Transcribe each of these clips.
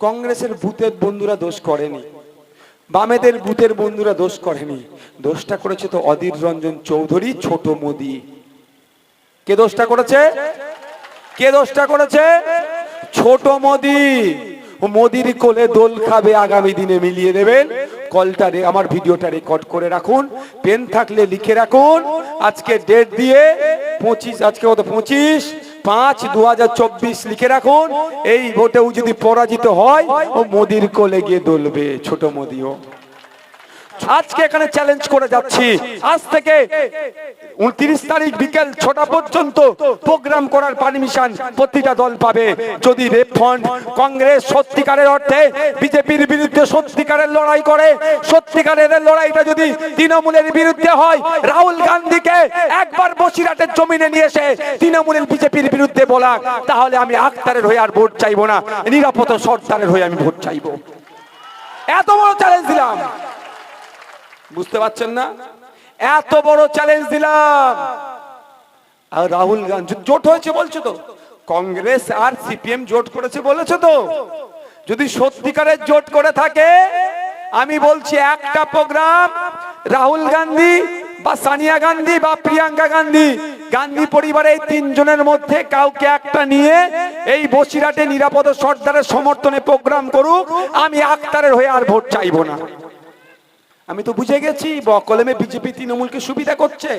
কংগ্রেসের ভূতের বন্ধুরা দোষ করেনি। বামেদের ভূতের বন্ধুরা দোষ করেনি। দোষটা করেছে তো অধীর রঞ্জন চৌধুরী, ছোট মোদি। কে দোষটা করেছে? কে দোষটা করেছে? ছোট মোদি। মোদির কোলে দোল খাবে, আগামী দিনে মিলিয়ে দেবেন। কলটা আমার ভিডিওটা রেকর্ড করে রাখুন। পেন থাকলে লিখে রাখুন। আজকে ডেট দিয়ে পঁচিশ, আজকে কত? পঁচিশ। পাঁচ দু লিখে রাখুন। এই ভোটেও যদি পরাজিত হয়, ও মোদির কোলে গিয়ে দলবে, ছোট মোদিও। আজকে এখানে চ্যালেঞ্জ করে যাচ্ছি। আজ থেকে উনত্রিশ তারিখ বিকেল ছটা পর্যন্ত প্রোগ্রাম করার পারমিশন প্রতিটা দল পাবে। যদি রেপ ফান্ড কংগ্রেস সত্যিকারের অর্থে বিজেপির বিরুদ্ধে সত্যিকারের লড়াই করে, সত্যিকারের লড়াইটা যদি তৃণমূলের বিরুদ্ধে হয়, রাহুল গান্ধীকে একবার বসিরহাটের জমিনে নিয়ে এসে তৃণমূলের বিজেপির বিরুদ্ধে বলা তাহলে আমি আক্তারের হয়ে আর ভোট চাইব না। নিরাপদ সর্দারের হয়ে আমি ভোট চাইব। এত বড় চ্যালেঞ্জ দিলাম। বুঝতে পারছেন না? এত বড় চ্যালেঞ্জ দিলাম। আর রাহুল গান্ধী জোট হয়েছে বলছো তো? কংগ্রেস আর সিপিএম জোট করেছে বলেছ তো? যদি সত্যিকারের জোট করে থাকে, আমি বলছি একটা প্রোগ্রাম, রাহুল গান্ধী বা সানিয়া গান্ধী বা প্রিয়াঙ্কা গান্ধী গান্ধী পরিবারের এই তিনজনের মধ্যে কাউকে একটা নিয়ে এই বসিরহাটে নিরাপদ সর্দারের সমর্থনে প্রোগ্রাম করুক, আমি আক্তারের হয়ে আর ভোট চাইব না। আমি তো বুঝে গেছি বকলমে বিজেপি তৃণমূলকে সুবিধা করছে।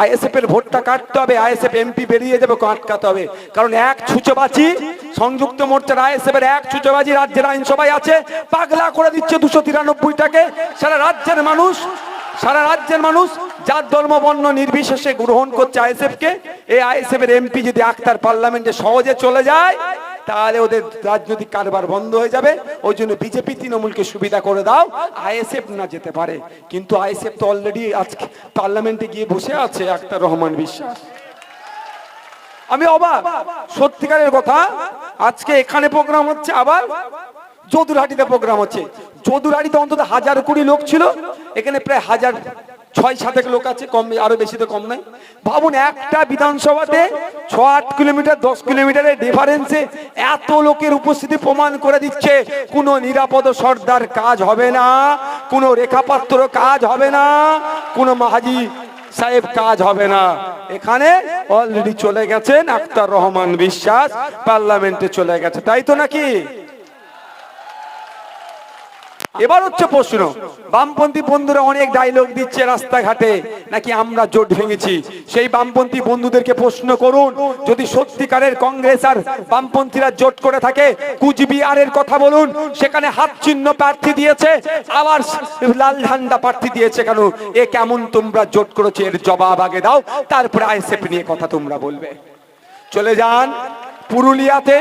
আইএসএফ এর ভোটটা কাটতে হবে, আইএসএফ এমপি বেরিয়ে যাবে আটকাতে হবে। কারণ এক ছুচোবাজি, সংযুক্ত মোর্চার আইএসএফ এর এক ছুচোবাজি রাজ্যের আইনসভায় আছে, পাগলা করে দিচ্ছে দুশো তিরানব্বইটাকে। সারা রাজ্যের মানুষ, সারা রাজ্যের মানুষ যার ধর্ম, বর্ণ নির্বিশেষে গ্রহণ করছে আইএসএফ কে, এই আইএসএফ এর এমপি যদি আক্তার পার্লামেন্টে সহজে চলে যায় তাহলে ওদের রাজনৈতিক কারবার বন্ধ হয়ে যাবে। ওই জন্য বিজেপি তৃণমূলকে সুবিধা করে দাও। আইএসএফ না যেতে পারে। কিন্তু আইএসএফ তো অলরেডি আজকে পার্লামেন্টে গিয়ে বসে আছে আক্তার রহমান বিশ্বাস। আমি অবাক। সত্যিকারের কথা, আজকে এখানে প্রোগ্রাম হচ্ছে, আবার যদুরহাটিতে প্রোগ্রাম হচ্ছে। যদুরহাটিতে অন্তত হাজার কুড়ি লোক ছিল। এখানে প্রায় হাজার ছয় সাতেক লোক আছে, কম, আরও বেশি তো কম নাই। ভাবুন, একটা বিধানসভাতে ছ আট কিলোমিটার, দশ কিলোমিটারের ডিফারেন্সে এত লোকের উপস্থিতি প্রমাণ করে দিচ্ছে। কোনো নিরাপদ সর্দার কাজ হবে না, কোনো রেখাপাত্র কাজ হবে না, কোনো মাহাজি সাহেব কাজ হবে না। এখানে অলরেডি চলে গেছেন আক্তার রহমান বিশ্বাস, পার্লামেন্টে চলে গেছে, তাই তো নাকি? এবার হচ্ছে প্রশ্ন, বামপন্থী বন্ধুরা অনেক ডায়লগ দিচ্ছে রাস্তাঘাটে, নাকি আমরা জোট ভেঙেছি? সেই বামপন্থী বন্ধুদেরকে প্রশ্ন করুন, যদি সত্যিকারের কংগ্রেস আর বামপন্থীরা জোট করে থাকে, কুচবিহারের কথা বলুন, সেখানে হাত চিহ্ন প্রার্থী দিয়েছে, আবার লাল ঝান্ডা প্রার্থী দিয়েছে কেন? এ কেমন তোমরা জোট করেছে? এর জবাব আগে দাও, তারপরে আইএসএফ নিয়ে কথা তোমরা বলবে। চলে যান পুরুলিয়াতে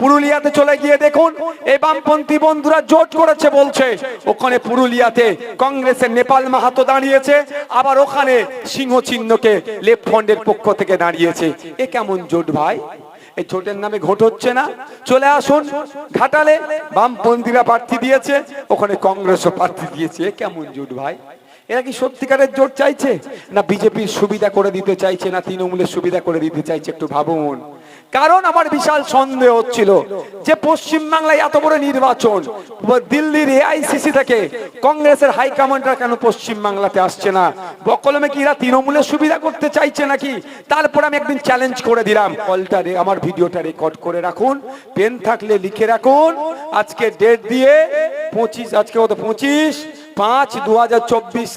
পুরুলিয়াতে চলে গিয়ে দেখুন এই বামপন্থী বন্ধুরা জোট করেছে বলছে। ওখানে পুরুলিয়াতে কংগ্রেসের নেপাল মাহাতো দাঁড়িয়েছে, আবার ওখানে সিংহ চিহ্নকে লেফট ফ্রন্টের পক্ষ থেকে দাঁড়িয়েছে। এ কেমন জোট ভাই? এই জোটের নামে ঘোট হচ্ছে না। চলে আসুন, ঘাটালে বামপন্থীরা প্রার্থী দিয়েছে, ওখানে কংগ্রেসও প্রার্থী দিয়েছে। এ কেমন জোট ভাই? এরা কি সত্যিকারের জোট চাইছে? না বিজেপির সুবিধা করে দিতে চাইছে, না তৃণমূলের সুবিধা করে দিতে চাইছে, একটু ভাবুন। কারণ আমার বিশাল সন্দেহ হচ্ছিল যে পশ্চিম বাংলায় এত বড় নির্বাচন, দিল্লির এআইসিসি থেকে কংগ্রেসের হাইকমান্ডরা কেন পশ্চিম বাংলাতে আসছে না? বকলমে কি এরা তৃণমূলের সুবিধা করতে চাইছে নাকি? তারপর আমি একদিন চ্যালেঞ্জ করে দিলাম। কলটা আমার ভিডিওটা রেকর্ড করে রাখুন পেন থাকলে লিখে রাখুন। আজকে ডেট দিয়ে পঁচিশ, আজকে কত? পঁচিশ পাঁচ দু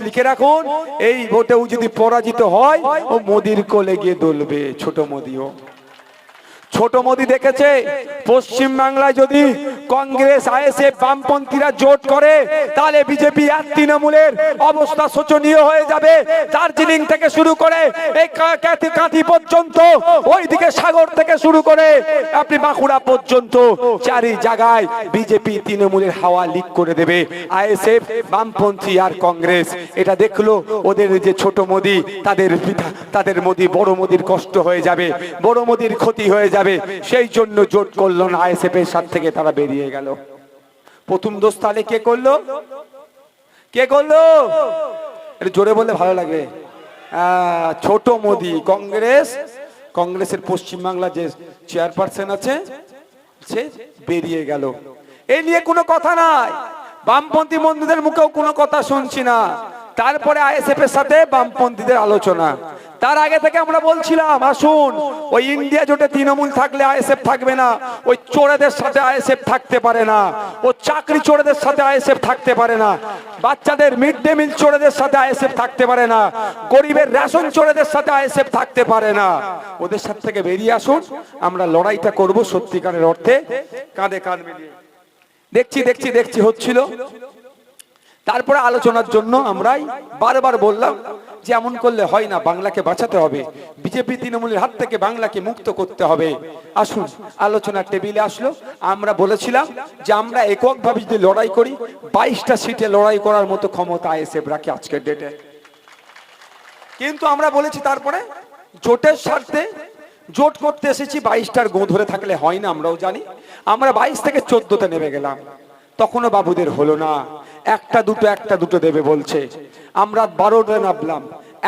লিখে রাখুন। এই ভোটেও যদি পরাজিত হয়, ও মোদির কোলে গিয়ে দলবে, ছোট মোদিও। ছোট মোদি দেখেছে, পশ্চিম বাংলায় যদি কংগ্রেস, আইএসএফ, বামপন্থীরা জোট করে, তাহলে বিজেপি আর তৃণমূলের অবস্থা শোচনীয় হয়ে যাবে। দার্জিলিং থেকে শুরু করে এই কাঁথি পর্যন্ত, ওইদিকে সাগর থেকে শুরু করে, আপনি বাঁকুড়া পর্যন্ত চারি জায়গায় বিজেপি তৃণমূলের হাওয়া লিক করে দেবে। আইএসএফ, বামপন্থী আর কংগ্রেস, এটা দেখল ওদের যে ছোট মোদি, তাদের তাদের মোদি, বড় মোদির কষ্ট হয়ে যাবে, বড় মোদির ক্ষতি হয়ে যাবে। সেই জন্য জোট করল না আইএসএফ এর সাথ থেকে তারা বেরিয়ে গেল। প্রথম দোষ তাহলে কে করল? কে করল? একটু জোরে বললে ভালো লাগবে ছোট মোদি, কংগ্রেস। কংগ্রেসের পশ্চিমবাংলা যে চেয়ারপারসন আছে, সে বেরিয়ে গেল। এই নিয়ে কোনো কথা নাই। বামপন্থী বন্ধুদের মুখেও কোনো কথা শুনছি না। তারপরে আইএসএফ এর সাথে বামপন্থীদের আলোচনা। তার আগে থেকে আমরা বলছিলাম, আসুন, ওই ইন্ডিয়া জোটে তৃণমূল থাকলে আইএসএফ থাকবে না, ওই চোরেদের সাথে আইএসএফ থাকতে পারে না, ও চাকরি চোরেদের সাথে আইএসএফ থাকতে পারে না, বাচ্চাদের মিড ডে মিল চোরেদের সাথে আইএসএফ থাকতে পারে না, গরিবের রেশন চোরেদের সাথে আইএসএফ থাকতে পারে না। ওদের সাথে থেকে বেরিয়ে আসুন, আমরা লড়াইটা করব সত্যিকারের অর্থে, কাঁধে কাঁধ মিলিয়ে। দেখছি দেখছি দেখছি, হচ্ছিল। তারপরে আলোচনার জন্য আমরাই বারবার বললাম যে এমন করলে হয় না, বাংলাকে বাঁচাতে হবে। বিজেপি তৃণমূলের হাত থেকে বাংলাকে মুক্ত করতে হবে। আসুন, আলোচনার টেবিলে আসলো। আমরা বলেছিলাম যে আমরা এককভাবে যদি লড়াই করি, বাইশটা সিটে লড়াই করার মতো ক্ষমতা আইএসএফ রাখে আজকের ডেটে কিন্তু আমরা বলেছি তারপরে জোটের স্বার্থে জোট করতে এসেছি, বাইশটার গো ধরে থাকলে হয় না, আমরাও জানি। আমরা বাইশ থেকে চোদ্দতে নেমে গেলাম। তখনও বাবুদের হলো না। একটা দুটো একটা দুটো দেবে বলছে। আমরা বারোতে নামলাম,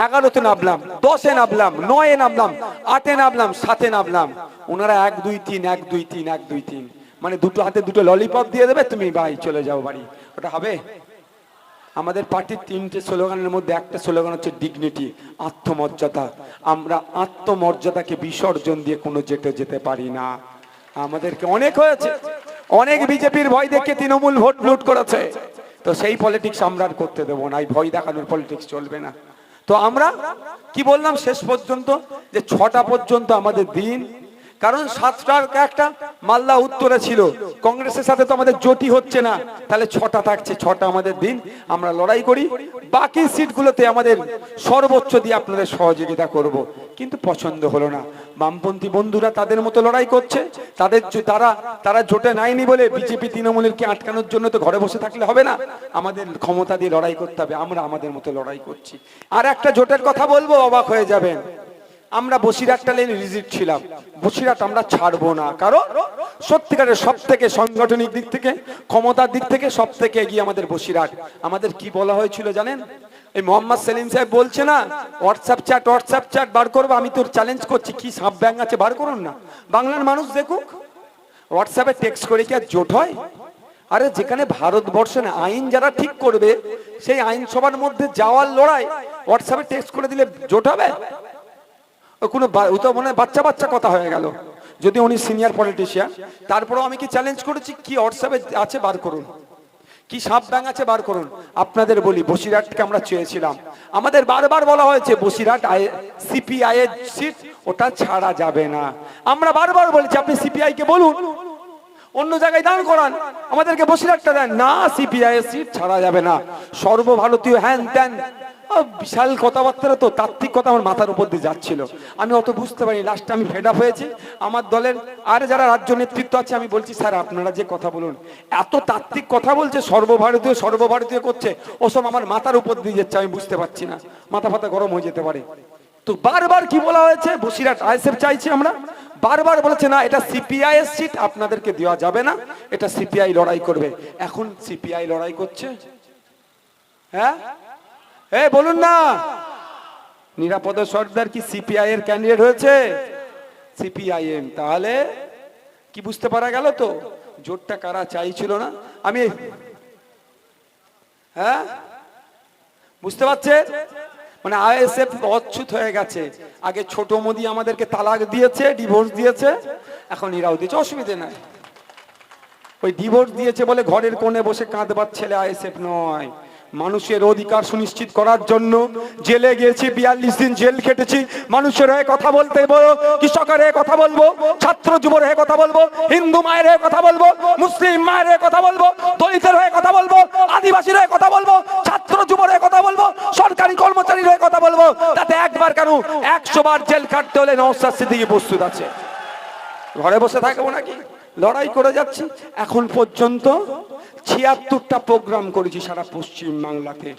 এগারোতে নামলাম, দশে নামলাম, নয়ে নামলাম, আটে নামলাম, সাতে নামলাম। ওনারা এক, দুই, তিন, এক, দুই, তিন, এক, দুই, তিন। মানে দুটো হাতে দুটো ললিপপ দিয়ে দেবে, তুমি ভাই চলে যাও বাড়ি। ওটা হবে? আমাদের পার্টির তিনটে স্লোগানের মধ্যে একটা স্লোগান হচ্ছে ডিগনিটি আত্মমর্যাদা। আমরা আত্মমর্যাদাকে বিসর্জন দিয়ে কোনো যেতে যেতে পারি না। আমাদেরকে অনেক হয়েছে। অনেক বিজেপির ভয় দেখে তৃণমূল ভোট লুট করেছে। তো সেই পলিটিক্স আমরা আর করতে দেবো না, এই ভয় দেখানোর পলিটিক্স চলবে না। তো আমরা কি বললাম শেষ পর্যন্ত? যে ছটা পর্যন্ত আমাদের দিন কারণ সাতটার একটা মাল্লা উত্তরে ছিল। কংগ্রেসের সাথে তো আমাদের জোটি হচ্ছে না। তাহলে ছটা থাকছে, ছটা আমাদের দিন। আমরা লড়াই করি। বাকি সিটগুলোতে আমাদের সর্বোচ্চ দিয়ে আপনাদের সহযোগিতা করব। কিন্তু পছন্দ হলো না। বামপন্থী বন্ধুরা তাদের মতো লড়াই করছে। তাদের তারা তারা জোটে নাইনি বলে বিজেপি তৃণমূলের কি আটকানোর জন্য তো ঘরে বসে থাকলে হবে না। আমাদের ক্ষমতা দিয়ে লড়াই করতে হবে। আমরা আমাদের মতো লড়াই করছি। আর একটা জোটের কথা বলব, অবাক হয়ে যাবেন। আমরা বসিরহাটটা লেন রিজিট ছিলাম। বসিরহাট আমরা ছাড়বো না। কারণ সত্যিকারের সব থেকে সাংগঠনিক দিক থেকে, ক্ষমতার দিক থেকে সব থেকে এগিয়ে আমাদের বসিরহাট। আমাদের কি বলা হয়েছিল জানেন? এই মোহাম্মদ সেলিম সাহেব বলছে না হোয়াটসঅ্যাপ চ্যাট হোয়াটসঅ্যাপ চ্যাট বার করব, আমি তোর চ্যালেঞ্জ করছি। কি সাপ ব্যাং আছে, বার করুন না। বাংলার মানুষ দেখুক। হোয়াটসঅ্যাপে টেক্সট করে কি আর জোট হয়? আরে যেখানে ভারতবর্ষের আইন যারা ঠিক করবে, সেই আইনসভার মধ্যে যাওয়ার লড়াই হোয়াটসঅ্যাপে টেক্সট করে দিলে জোট হবে? কোনো ও তো মনে বাচ্চা বাচ্চা কথা হয়ে গেল। যদি উনি সিনিয়র পলিটিশিয়ান তারপরেও আমি কি চ্যালেঞ্জ করেছি? কি হোয়াটসঅ্যাপে আছে বার করুন। কি সাপ ব্যাং আছে বার করুন। আপনাদের বলি, বসিরহাটকে আমরা চেয়েছিলাম। আমাদের বারবার বলা হয়েছে, বসিরহাট সিপিআই এর সিট ওটা ছাড়া যাবে না। আমরা বারবার বলেছি, আপনি সিপিআই কে বলুন। অন্য জায়গায় দান করান। আমাদেরকে বসিরহাটটা দেন। না সিপিআই এর সিট ছাড়া যাবে না। সর্বভারতীয় হ্যান ত্যান বিশাল কথাবার্তা তো, তাত্ত্বিক কথা আমার মাথার উপর দিয়ে যাচ্ছিল। আমি অত বুঝতে পারি লাস্টে আমি ফেড আপ হয়েছি। আমার দলের আর যারা রাজ্য নেতৃত্ব আছে, আমি বলছি, স্যার, আপনারা যে কথা বলুন, এত তাত্ত্বিক কথা বলছে, সর্বভারতীয় সর্বভারতীয় করছে, ওসব আমার মাথার উপর দিয়ে যাচ্ছে, আমি বুঝতে পারছি না। মাথা ফাতা গরম হয়ে যেতে পারে। তো বারবার কি বলা হয়েছে? বসিরহাট আইএসএফ চাইছি আমরা। বারবার বলেছে, না, এটা সিপিআই এর সিট আপনাদেরকে দেওয়া যাবে না। এটা সিপিআই লড়াই করবে। এখন সিপিআই লড়াই করছে? হ্যাঁ? এ, বলুন না। নিরাপদ সর্দার কি সিপিআই এর ক্যান্ডিডেট হয়েছে? সিপিআইএম তাহলে কি বুঝতে পারা গেল তো? জোটটা কারা চাইছিল না? আমি হ্যাঁ? বুঝতে পারছে মানে আইএসএফ অচ্ছুত হয়ে গেছে। আগে ছোট মোদি আমাদেরকে তালাক দিয়েছে ডিভোর্স দিয়েছে। এখন ইরাও দিয়েছে, অসুবিধে নাই। ওই ডিভোর্স দিয়েছে বলে ঘরের কোণে বসে কাঁদবার ছেলে আইএসএফ নয়। মানুষের অধিকার সুনিশ্চিত করার জন্য জেলে গিয়েছি, বিয়াল্লিশ দিন জেল খেটেছি। মানুষের হয়ে কথা বলতে বলো, কৃষকের হয়ে কথা বলব, ছাত্র যুবর হয়ে কথা বলব, হিন্দু মায়ের হয়ে কথা বলব, মুসলিম মায়ের হয়ে কথা বলব, দলিতের হয়ে কথা বলব, আদিবাসীর হয়ে কথা বলব, ছাত্র যুবর হয়ে কথা বলব, সরকারি কর্মচারীর হয়ে কথা বলব। তাতে একবার কেন একশো বার জেল কাটতে হলে নওসাদ সিদ্দিকি প্রস্তুত আছে। ঘরে বসে থাকব নাকি? লড়াই করে যাচ্ছি। এখন পর্যন্ত ছিয়াত্তরটা প্রোগ্রাম করেছি সারা পশ্চিম বাংলাতে।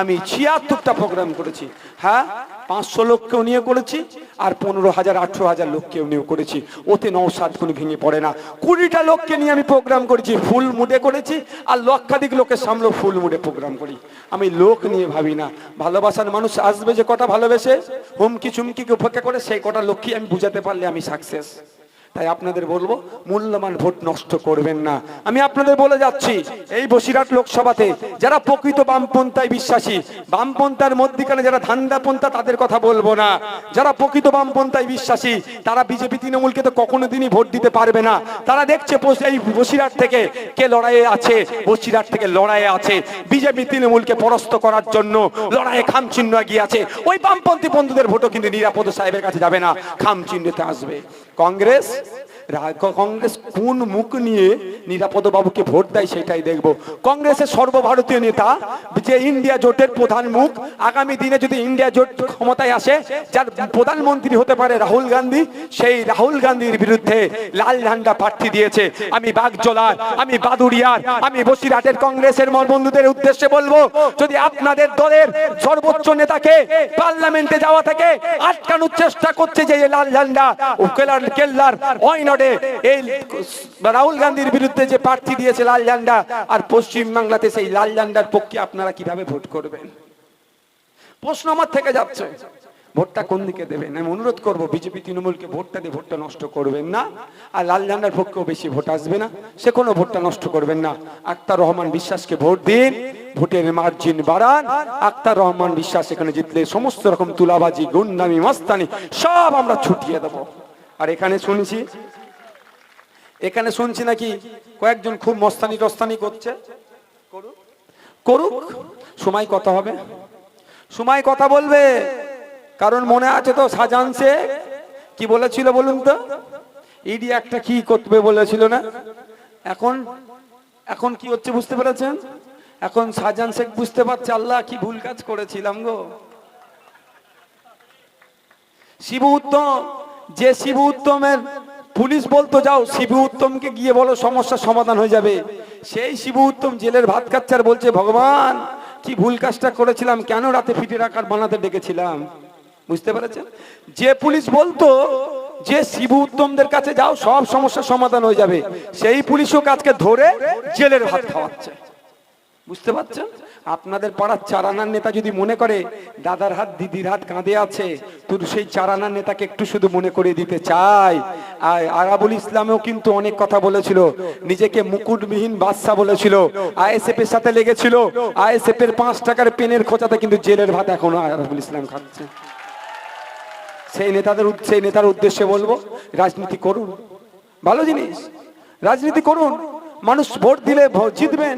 আমি ছিয়াত্তরটা প্রোগ্রাম করেছি। হ্যাঁ পাঁচশো লোককেও নিয়ে করেছি আর পনেরো হাজার, আঠেরো হাজার লোককেও নিয়ে করেছি। ওতে নৌসাদ কোনো ভেঙে পড়ে না। কুড়িটা লোককে নিয়ে আমি প্রোগ্রাম করেছি, ফুল মুডে করেছি আর লক্ষাধিক লোকের সামনে ফুল মুডে প্রোগ্রাম করি। আমি লোক নিয়ে ভাবি না। ভালোবাসার মানুষ আসবে যে কটা ভালোবেসে, হুমকি চুমকিকে উপেক্ষা করে, সেই কটা লক্ষ্যই আমি বুঝাতে পারলে আমি সাকসেস তাই আপনাদের বলব, মূল্যবান ভোট নষ্ট করবেন না। আমি আপনাদের বলে যাচ্ছি, এই বসিরহাট লোকসভাতে যারা প্রকৃত বামপন্থায় বিশ্বাসী, বামপন্থার মধ্যিখানে যারা ধান্দাপন্থা, তাদের কথা বলব না। যারা প্রকৃত বামপন্থায় বিশ্বাসী, তারা বিজেপি তৃণমূলকে তো কখনো দিনই ভোট দিতে পারবে না। তারা দেখছে এই বসিরহাট থেকে কে লড়াইয়ে আছে, বসিরহাট থেকে লড়াইয়ে আছে, বিজেপি তৃণমূলকে পরাস্ত করার জন্য লড়াইয়ে খাম চিহ্ন এগিয়ে আছে। ওই বামপন্থী বন্ধুদের ভোটও কিন্তু নিরাপদ সাহেবের কাছে যাবে না খাম চিহ্নতে আসবে। কংগ্রেস রা- ক- কংগ্রেস কোন মুখ নিয়ে নিরাপদ বাবুকে ভোট দেয় সেটাই দেখব। কংগ্রেসের সর্বভারতীয় নেতা, যে ইন্ডিয়া জোটের প্রধান মুখ, আগামী দিনে যদি ইন্ডিয়া জোট ক্ষমতায় আসে, যার প্রধানমন্ত্রী হতে পারে রাহুল গান্ধী, সেই রাহুল গান্ধীর বিরুদ্ধে লাল ঝান্ডা প্রার্থী দিয়েছে। আমি বাগজোলার আমি বাদুরিয়ার আমি বসিরহাটের কংগ্রেসের বন্ধুদের উদ্দেশ্যে বলব, যদি আপনাদের দলের সর্বোচ্চ নেতাকে পার্লামেন্টে যাওয়া থেকে আটকানোর চেষ্টা করছে যে লাল ঝান্ডা ও কেলার ওয়াইনডে এই রাহুল গান্ধীর বিরুদ্ধে যে প্রার্থী দিয়েছে লাল ঝান্ডা, আর পশ্চিম বাংলাতে সেই লাল ঝান্ডার পক্ষে আপনারা কীভাবে ভোট করবেন? প্রশ্ন আমার থেকে যাচ্ছে, ভোটটা কোন দিকে দেবেন? আমি অনুরোধ করব, বিজেপি, তৃণমূলকে ভোটটা দিয়ে ভোটটা নষ্ট করবেন না, আর লাল ঝান্ডার পক্ষেও বেশি ভোট আসবে না, সে কোনো ভোটটা নষ্ট করবেন না। আক্তার রহমান বিশ্বাসকে ভোট দিন, ভোটের মার্জিন বাড়ান, আক্তার রহমান বিশ্বাস এখানে জিতলে সমস্ত রকম তুলাবাজি, গুন্ডামি, মাস্তানি সব আমরা ছুটিয়ে দেবো। আর এখানে শুনছি এখানে শুনছি নাকি কয়েকজন খুব মস্তানি টস্তানি করছে? করুক। সময় কথা হবে। সময় কথা বলবে। কারণ মনে আছে তো সাজান কি বলেছিল বলুন তো? ইডি একটা কি করবে বলেছিল না? এখন এখন কি হচ্ছে বুঝতে পেরেছেন? এখন সাজান শেখ বুঝতে পারছে, আল্লাহ কি ভুল কাজ করেছিলাম গো। শিবু উত্তম, যে শিবু উত্তমের পুলিশ বলতো, যাও, শিবু উত্তমকে গিয়ে বলো সমস্যার সমাধান হয়ে যাবে। সেই শিবু উত্তম জেলের ভাত খাচ্ছে বলছে, ভগবান, কি ভুল কাজটা করেছিলাম, কেন রাতে ফিটে রাখার বানাতে ডেকেছিলাম? বুঝতে পেরেছেন? যে পুলিশ বলতো, যে শিবু উত্তমদের কাছে যাও, সব সমস্যার সমাধান হয়ে যাবে। সেই পুলিশও কাজকে ধরে জেলের ভাত খাওয়াচ্ছে। বুঝতে পারছেন? আপনাদের পাড়ার চারানার নেতা যদি মনে করে, দাদার হাত, দিদির হাত কাঁধে আছে তো সেই চারানার নেতাকে একটু শুধু মনে করে দিতে চাই। আর আরাবুল ইসলামেও কিন্তু অনেক কথা বলেছিল, নিজেকে মুকুটবিহীন বাদশা বলেছিল আইএসএফ এর সাথে লেগেছিল আইএসএফ এর পাঁচ টাকার পেনের খোঁচাতে কিন্তু জেলের ভাত এখনও আরাবুল ইসলাম খাচ্ছে। সেই নেতাদের সেই নেতার উদ্দেশ্যে বলব, রাজনীতি করুন। ভালো জিনিস, রাজনীতি করুন। মানুষ ভোট দিলে জিতবেন।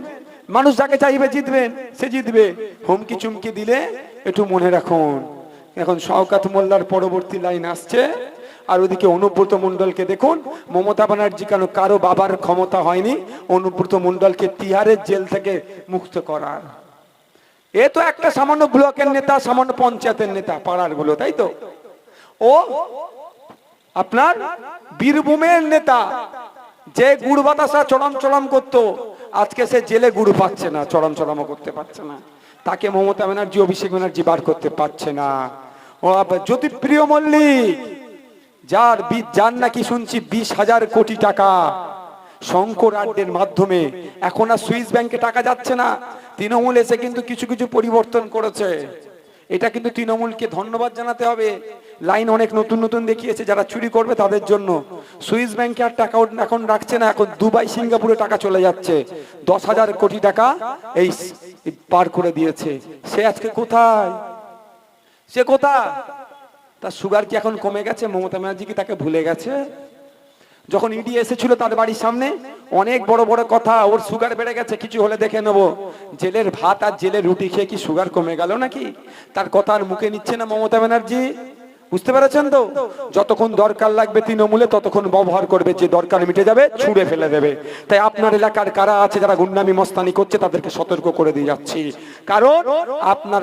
মানুষ যাকে চাইবে জিতবেন সে জিতবে। হুমকি চুমকি দিলে একটু মনে রাখুন। এখন শওকাত মোল্লার পরবর্তী লাইন আসছে। আর ওদিকে অনুব্রত মণ্ডলকে দেখুন। মমতা ব্যানার্জি কেন কারও বাবার ক্ষমতা হয়নি? অনুব্রত মণ্ডলকে তিহারের জেল থেকে মুক্ত করার। এ তো একটা সামান্য ব্লকের নেতা, সামান্য পঞ্চায়েতের নেতা, পাড়ারগুলো তাই তো? ও আপনার বীরভূমের নেতা। যে গুড় বাতাসা চড়াম চড়াম করতো, আজকে সে জেলে গুড় পাচ্ছে না চড়াম চড়ামও করতে পারছে না। তাকে মমতা ব্যানার্জি, অভিষেক ব্যানার্জি বার করতে পারছে না। ও জ্যোতিপ্রিয় মল্লিক, যার যার নাকি শুনছি বিশ হাজার কোটি টাকা শঙ্কর আড্ডের মাধ্যমে, এখন আর সুইস ব্যাংকে টাকা যাচ্ছে না। তৃণমূল এসে কিন্তু কিছু কিছু পরিবর্তন করেছে। এটা কিন্তু তৃণমূলকে ধন্যবাদ জানাতে হবে। লাইন অনেক নতুন নতুন দেখিয়েছে, যারা চুরি করবে তাদের জন্য। সুইস ব্যাংকে আর টাকা এখন রাখছে না, এখন দুবাই, সিঙ্গাপুরে টাকা চলে যাচ্ছে। দশ হাজার কোটি টাকা এই পার করে দিয়েছে। সে আজকে কোথায়? সে কোথায়? তার সুগার কি এখন কমে গেছে? মমতা ব্যানার্জি কি তাকে ভুলে গেছে? যখন ইডি এসেছিল তার বাড়ির সামনে, অনেক বড় বড় কথা, ওর সুগার বেড়ে গেছে, কিছু হলে দেখে নেব। জেলের ভাত আর জেলের রুটি খেয়ে কি সুগার কমে গেল নাকি? তার কথা আর মুখে নিচ্ছে না মমতা ব্যানার্জি। বুঝতে পেরেছেন তো? যতক্ষণ দরকার লাগবে তৃণমূলে, ততক্ষণ ব্যবহার করবে, যে দরকার মিটে যাবে, ছুঁড়ে ফেলে দেবে। তাই আপনার এলাকার কারা আছে, যারা গুন্ডামি, মস্তানি করছে, তাদেরকে সতর্ক করে দিয়ে যাচ্ছি। কারণ আপনার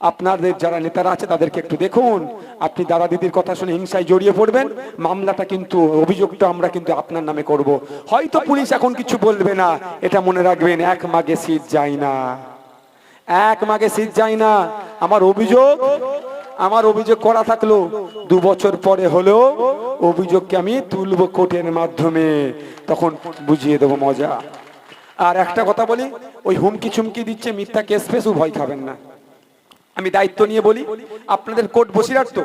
আপনাদের যারা নেতারা আছে, তাদেরকে একটু দেখুন। আপনি দাদা দিদির কথা শুনে হিংসায় জড়িয়ে পড়বেন। মামলাটা কিন্তু, অভিযোগটা আমরা কিন্তু আপনার নামে করব। হয়তো পুলিশ এখন কিছু বলবে না। এটা মনে রাখবেন, এক মাগে সিট যায় না। এক মাগে সিট যায় না। আমার অভিযোগ আমার অভিযোগ করা থাকল, দু বছর পরে হলেও অভিযোগকে আমি তুলব কোর্টের মাধ্যমে। তখন বুঝিয়ে দেবো মজা। আর একটা কথা বলি, ওই হুমকি চুমকি দিচ্ছে মিথ্যা কেস ফেসও ভয় খাবেন না। আমি দায়িত্ব নিয়ে বলি, আপনাদের কোর্ট বসিরহাট তো।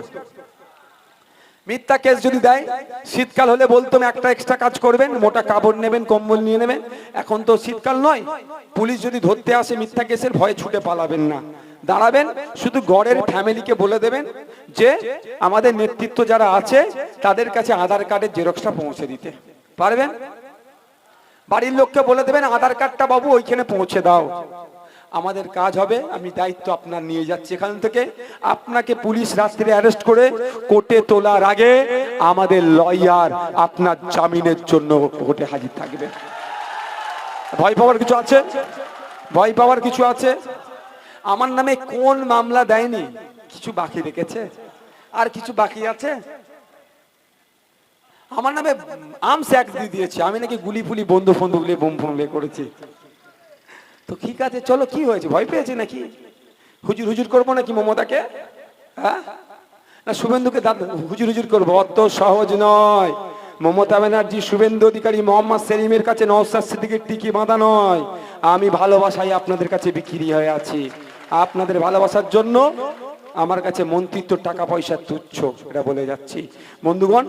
মিথ্যা কেস যদি দেয়, শীতকাল হলে বলতাম একটা এক্সট্রা কাজ করবেন, মোটা কাপড় নেবেন, কম্বল নিয়ে নেবেন। এখন তো শীতকাল নয়, পুলিশ যদি ধরতে আসে মিথ্যা কেসের, ভয়ে ছুটে পালাবেন না। দাঁড়াবেন, শুধু গড়ের ফ্যামিলিকে বলে দেবেন যে, আমাদের নেতৃত্ব যারা আছে, তাদের কাছে আধার কার্ডের জেরক্সটা পৌঁছে দিতে। পারবেন? বাড়ির লোককে বলে দেবেন, আধার কার্ডটা বাবু, ওইখানে পৌঁছে দাও। আমাদের কাজ হবে, আমি দায়িত্ব আপনার নিয়ে যাচ্ছি এখান থেকে। আপনাকে পুলিশ রাত্রে অ্যারেস্ট করে কোর্টে তোলার আগে আমাদের লয়ার আপনার জামিনের জন্য কোর্টে হাজির থাকবে। ভয় পাওয়ার কিছু আছে? ভয় পাওয়ার কিছু আছে? আমার নামে কোন মামলা দেয়নি? কিছু বাকি রেখেছে? আর কিছু বাকি আছে? আমার নামে আর্মস অ্যাক্ট দিয়ে দিয়েছে। আমি নাকি গুলি ফুলি বন্ধু ফন্ধু গুলি বোম ফোম করেছি। তো ঠিক আছে চলো, কি হয়েছে? ভয় পেয়েছে নাকি? হুজুর হুজুর করব নাকি মমতাকে? হ্যাঁ? না, শুভেন্দুকে হুজুর হুজুর করব। অত সহজ নয়। মমতা ব্যানার্জি, শুভেন্দু অধিকারী, মোহাম্মদ সেলিমের কাছে নওসাদ সিদ্দিকের টিকি বাঁধা নয়। আমি ভালোবাসাই আপনাদের কাছে বিক্রি হয়ে আছি। আপনাদের ভালোবাসার জন্য আমার কাছে মন্ত্রিত্ব টাকা পয়সা তুচ্ছ, এটা বলে যাচ্ছি। বন্ধুগণ